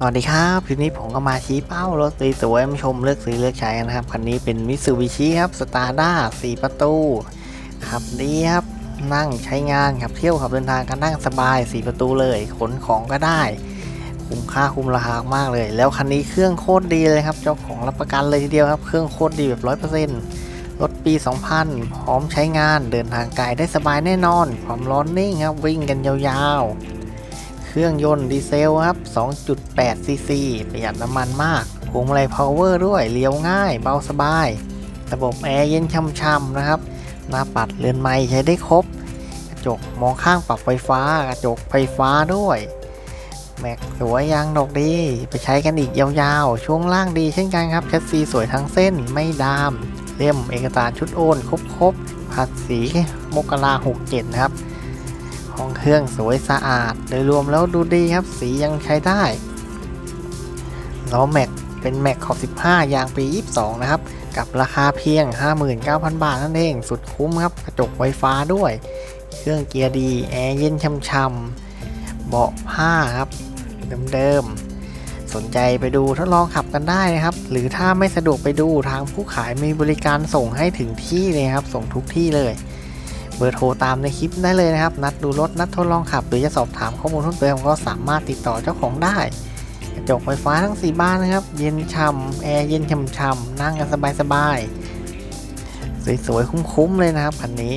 สวัสดีครับคลิปนี้ผมก็มาชี้เป้ารถสวยๆมาชมเลือกซื้อเลือกใช้นะครับ คันนี้เป็นมิ t ซูบิชิครับสตาร์ด้า4ประตูขับดีครับ นั่งใช้งานขับเที่ยวขับเดินทางกันนั่งสบาย4ประตูเลยขนของก็ได้ คุ้มค่าคุ้มราคามากเลย แล้วคันนี้เครื่องโคตรดีเลยครับ เจ้าของรับประกันเลยทีเดียวครับ เครื่องโคตรดีแบบ100%รถปี 2000 พร้อมใช้งานเดินทางไกลได้สบายแน่นอน ความร้อนนิ่งครับวิ่งกันยาวๆ เครื่องยนต์ดีเซลครับ 2.8 ซีซี ประหยัดน้ำมันมากพวงมาลัยพาวเวอร์ด้วย เลี้ยวง่าย เบาสบาย ระบบแอร์เย็นช่ำๆนะครับ หน้าปัดเรือนไม้ใช้ได้ครบ กระจกมองข้างปรับไฟฟ้า กระจกไฟฟ้าด้วย แม็กสวยยางดอกดี ไปใช้กันอีกยาวๆ ช่วงล่างดีเช่นกันครับ แชสซีสวยทั้งเส้น ไม่ดาม เล่มเอกสารชุดโอนครบๆ ภาษีมกราหกเจ็ดนะครับ ห้องเครื่องสวยสะอาด โดยรวมแล้วดูดีครับ สียังใช้ได้ล้อแม็กเป็นแม็กขอบ 15 ยางปี 22 นะครับ กับราคาเพียง 59,000 บาทนั่นเอง สุดคุ้มครับ กระจกไฟฟ้าด้วย เครื่องเกียร์ดี แอร์เย็นช่ำๆ เบาะผ้าครับเดิมๆ สนใจไปดูทดลองขับกันได้นะครับ หรือถ้าไม่สะดวกไปดูทางผู้ขายมีบริการส่งให้ถึงที่เลยครับ ส่งทุกที่เลย เบอร์โทรตามในคลิปได้เลยนะครับ นัดดูรถนัดทดลองขับ หรือจะสอบถามข้อมูลเพิ่มเติมก็สามารถติดต่อเจ้าของได้กระจกไฟฟ้าทั้ง 4 บ้านนะครับ เย็นช่ำแอร์เย็นช่ำๆนั่งกันสบายๆสวยๆคุ้มๆเลยนะครับคันนี้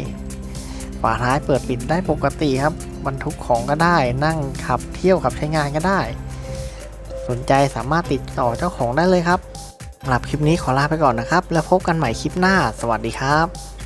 ฝาท้ายเปิดปิดได้ปกติครับบรรทุกของก็ได้นั่งขับเที่ยวขับใช้งานก็ได้ สนใจสามารถติดต่อเจ้าของได้เลยครับสำหรับคลิปนี้ขอลาไปก่อนนะครับ แล้วพบกันใหม่คลิปหน้า สวัสดีครับ